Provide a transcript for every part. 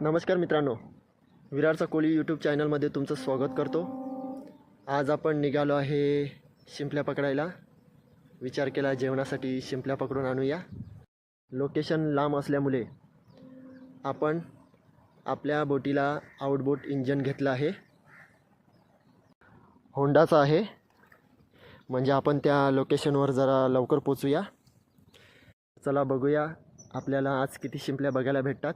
नमस्कार मित्रांनो विरारचा कोळी यूट्यूब चॅनलमध्ये तुमचं स्वागत करतो. आज आपण निघालो आहे शिंपल्या पकडायला. विचार केला जेवणासाठी शिंपल्या पकडून आणूया. लोकेशन लांब असल्यामुळे आपण आपल्या बोटीला आउटबोट इंजन घेतलं आहे. होंडाचं आहे. म्हणजे आपण त्या लोकेशनवर जरा लवकर पोचूया. चला बघूया आपल्याला आज किती शिंपल्या बघायला भेटतात.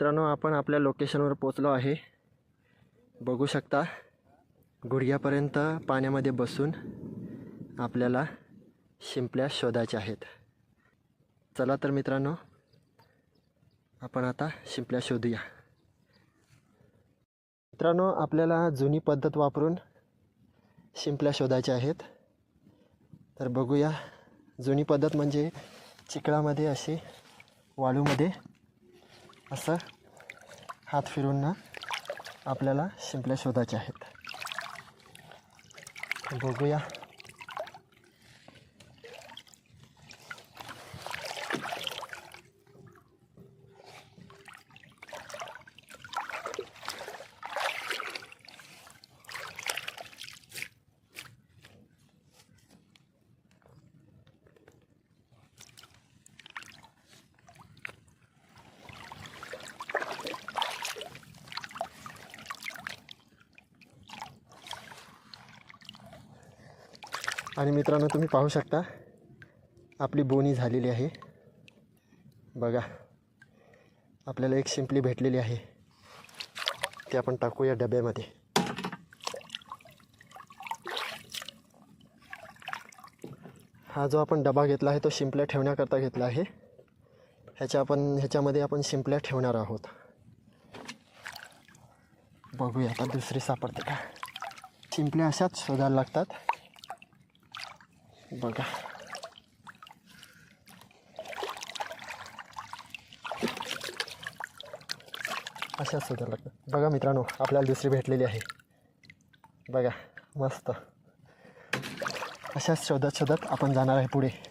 मित्रांनो आपण आपल्या लोकेशनवर पोचलो आहे. बघू शकता गुडघ्यापर्यंत पाण्यामध्ये बसून आपल्याला शिंपल्या शोधायच्या आहेत. चला तर मित्रांनो आपण आता शिंपल्या शोधूया. मित्रांनो आपल्याला जुनी पद्धत वापरून शिंपल्या शोधायच्या आहेत. तर बघूया जुनी पद्धत म्हणजे चिखलामध्ये अशी वाळूमध्ये असं हात फिरून ना आपल्याला शिंपल्या शोधायच्या आहेत. बघूया. आणि मित्रांनो तुम्ही पाहू शकता आपली बोनी झालेली आहे. बघा आपल्याला एक शिंपली भेटलेली आहे. ती आपण टाकूया डब्यामध्ये. हा जो आपण डबा घेतला आहे तो शिंपल्या ठेवण्याकरता घेतला आहे. ह्याच्या आपण ह्याच्यामध्ये आपण शिंपल्या ठेवणार आहोत. बघूया आता दुसरी सापडते का? शिंपल्या अशाच शोधायला लागतात. बघा. अशाच शोधायला बघा मित्रांनो आपल्याला दुसरी भेटलेली आहे. बघा मस्त. अशाच शोधत शोधत आपण जाणार आहे पुढे.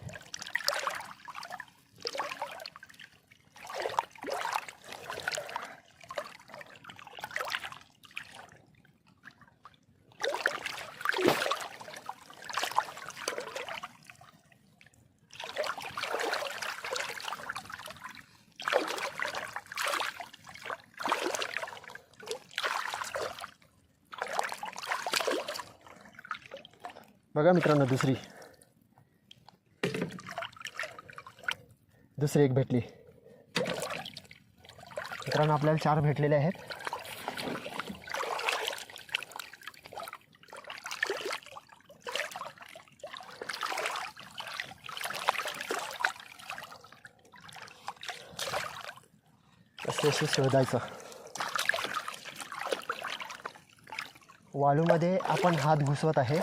बघा मित्रांनो दुसरी. दुसरी एक भेटली. मित्रांनो आपल्याला चार भेटलेले आहेत. असे शोधायचं. वाळूमध्ये आपण हात घुसवत आहे.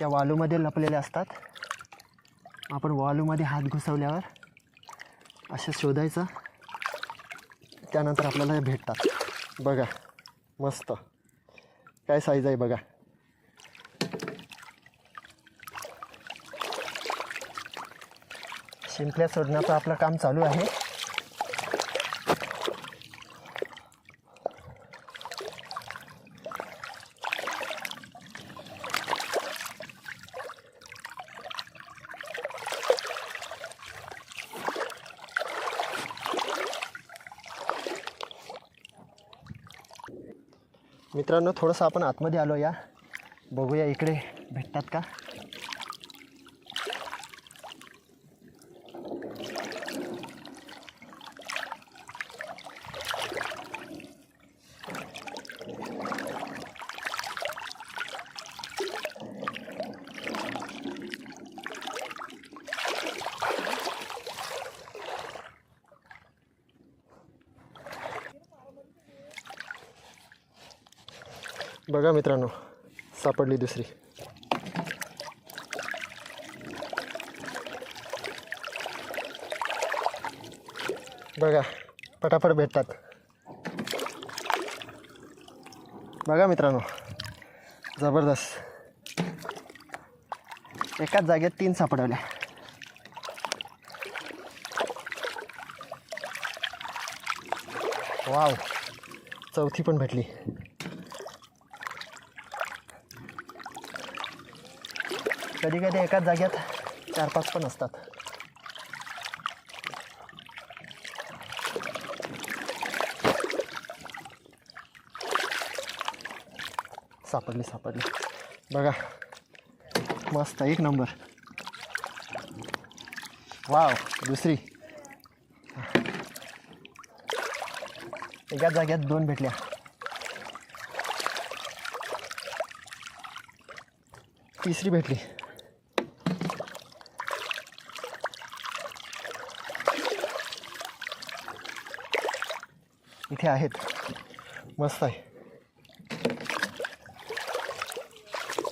त्या वालूमध्ये लपलेल्या असतात. आपण वालूमध्ये हात घुसवल्यावर असं शोधायचं. त्यानंतर आपल्याला हे भेटतात. बघा मस्त. काय साईज आहे बघा. शिंपल्या सोडण्याचं आपलं काम चालू आहे. मित्रांनो थोडंसं आपण आतमध्ये आलो या. बघूया इकडे भेटतात का? बघा मित्रांनो सापडली दुसरी. बघा पटापट भेटतात. बघा मित्रांनो जबरदस्त. एकाच जागेत तीन सापडवल्या. वाव चौथी पण भेटली. कधी कधी एकाच जाग्यात चार पाच पण असतात. सापडली सापडली. बघा. मस्त एक नंबर. वाव दुसरी. एकाच जाग्यात दोन भेटल्या. तिसरी भेटली. इथे आहेत. मस्त आहे.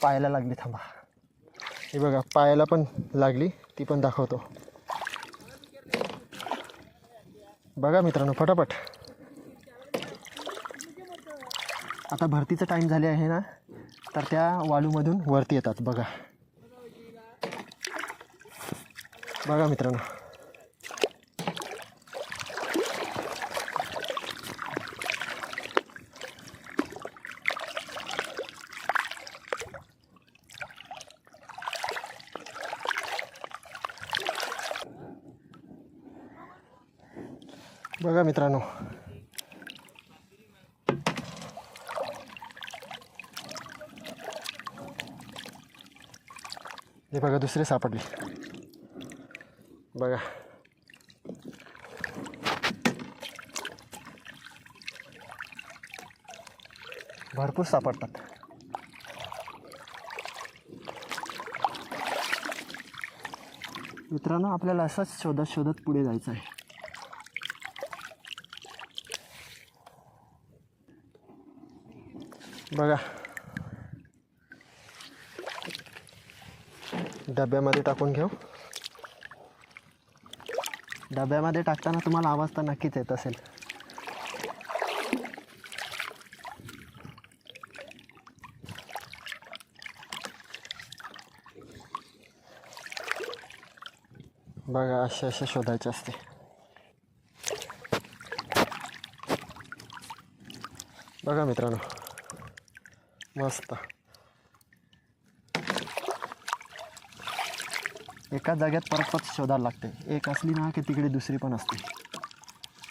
पायाला लागली थांबा. हे बघा पायाला पण लागली ती पण दाखवतो. बघा मित्रांनो फटाफट. आता भरतीचं टाईम झाले आहे ना तर त्या वाळूमधून वरती येतात बघा. बघा मित्रांनो. बघा मित्रांनो. हे बघा दुसरे सापडली. बघा. भरपूर सापडतात. मित्रांनो आपल्याला असंच शोधत शोधत पुढे जायचं आहे. बघा. डब्यामध्ये टाकून घेऊ. डब्यामध्ये टाकताना तुम्हाला आवाज तर नक्कीच येत असेल. बघा असे असे शोधायचे असते. बघा मित्रांनो. मस्त. एकाच जाग्यात परत परत शोधायला लागते. एक असली ना की तिकडे दुसरी पण असते.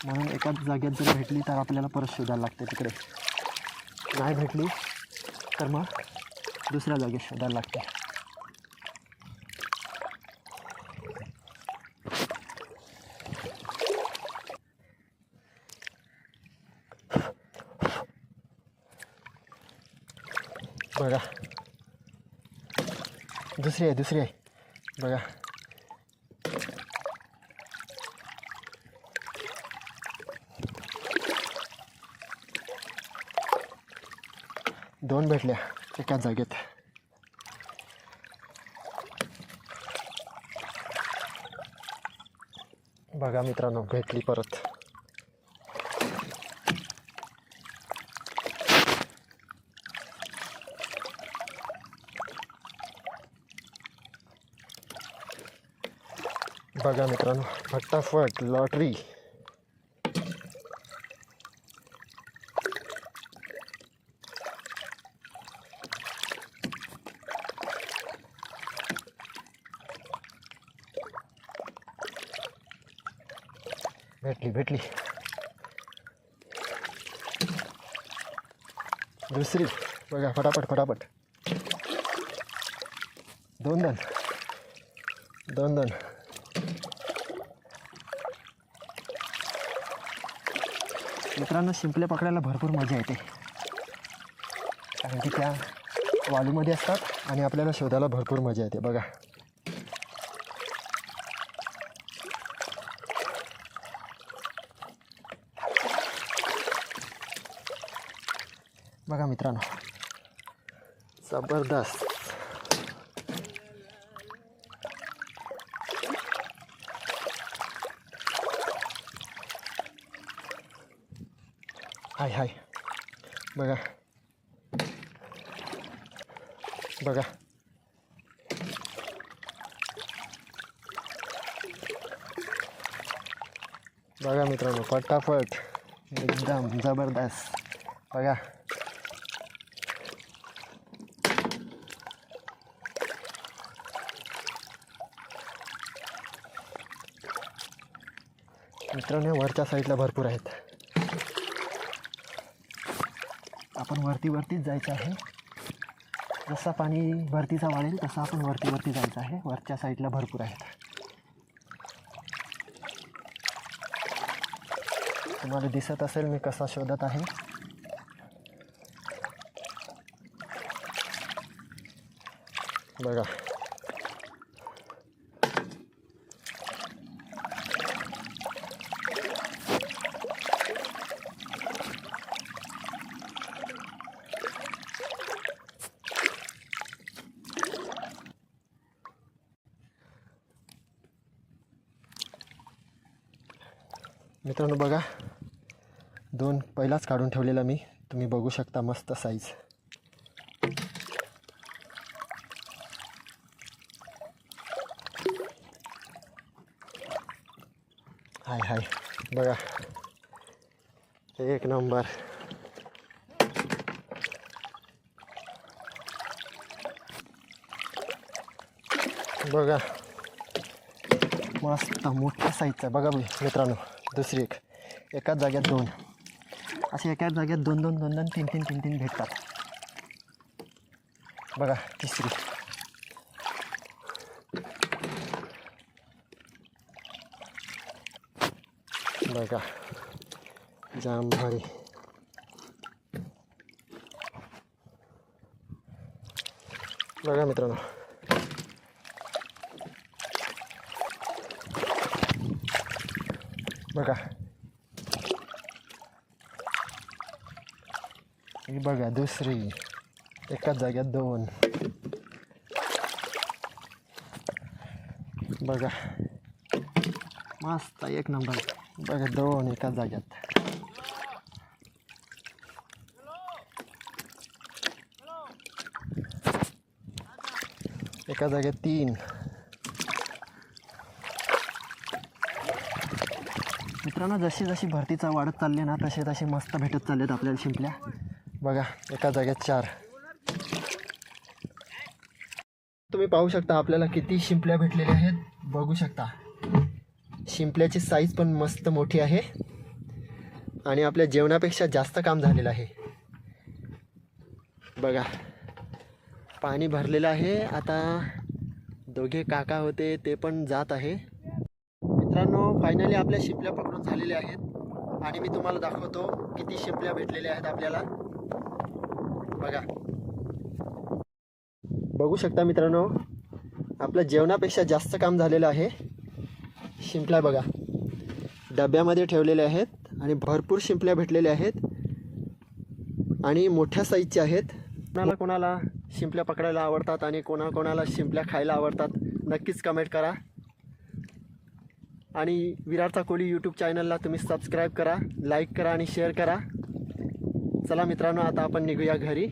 म्हणून एकाच जागेत जर भेटली तर आपल्याला परत शोधायला लागते तिकडे. नाही भेटली तर मग दुसऱ्या जागेत शोधायला लागते. बघा. दुसरी आहे दुसरी आहे. बघा. दोन भेटल्या एकाच जागेत. बघा मित्रांनो भेटली परत. बघा मित्रांनो फटाफट लॉटरी. भेटली भेटली. दुसरी. बघा फटाफट फटाफट. दोन दोन दोन दोन मित्रांनो शिंपले पकडायला भरपूर मजा येते. कारण की त्या वालूमध्ये असतात आणि आपल्याला शोधायला भरपूर मजा येते बघा. बघा मित्रांनो जबरदस्त. हाय हाय बघा बघा बघा मित्रांनो फटाफट एकदम जबरदस्त बघा मित्रांनो वरच्या साईडला भरपूर आहेत आपण वरती वरतीच जायचं आहे. जसा पाणी भरतीचा वाढेल तसा आपण वरती वरती जायचं आहे. वरच्या साईडला भरपूर आहेत. तुम्हाला दिसत असेल मी कसा शोधत आहे. बघा. मित्रांनो बघा दोन पहिलाच काढून ठेवलेला मी. तुम्ही बघू शकता मस्त साईज हाय हाय. बघा एक नंबर. बघा मस्त मोठ्या साईजचा बघा मी मित्रांनो. दुसरी एक. एकाच जाग्यात दोन. असे एकाच जाग्यात दोन दोन दोन दोन तीन तीन तीन तीन भेटतात. बघा तिसरी. बघा जांभारी बघा मित्रांनो बघा. ही बघा दुसरी. एकाच जाग्यात दोन. बघा. मस्त एक नंबर. बघा दोन एकाच जाग्यात. एका जाग्यात तीन. मित्रांनो जशी जशी भरतीचा वाढत चालली ना तसे तसे मस्त भेटत चाललेत आपल्याला शिंपल्या. बघा एका जाग्यात चार. तुम्ही पाहू शकता आपल्याला किती शिंपल्या भेटलेल्या आहेत. बघू शकता. शिंपल्याची साईज पण मस्त मोठी आहे. आणि आपल्या जेवणापेक्षा जास्त काम झालेलं आहे. बघा. पाणी भरलेलं आहे. आता दोघे काका होते ते पण जात आहे. फायनली आपल्या शिंपल्या पकडून झालेल्या आहेत. आणि मी तुम्हाला दाखवतो किती शिंपल्या भेटलेल्या आहेत आपल्याला. बघा. बघू शकता मित्रांनो आपल्या जेवणापेक्षा जास्त काम झालेलं आहे. शिंपल्या बघा. डब्यामध्ये ठेवलेल्या आहेत आणि भरपूर शिंपल्या भेटलेल्या आहेत. आणि मोठ्या साईजच्या आहेत. कोणाला कोणाला शिंपल्या पकडायला आवडतात आणि कोणाकोणाला शिंपल्या खायला आवडतात नक्कीच कमेंट करा. आणि विरारचा कोहली यूट्यूब चॅनलला तुम्ही सबस्क्राईब करा लाईक करा आणि शेअर करा. चला मित्रांनो आता आपण निघूया घरी.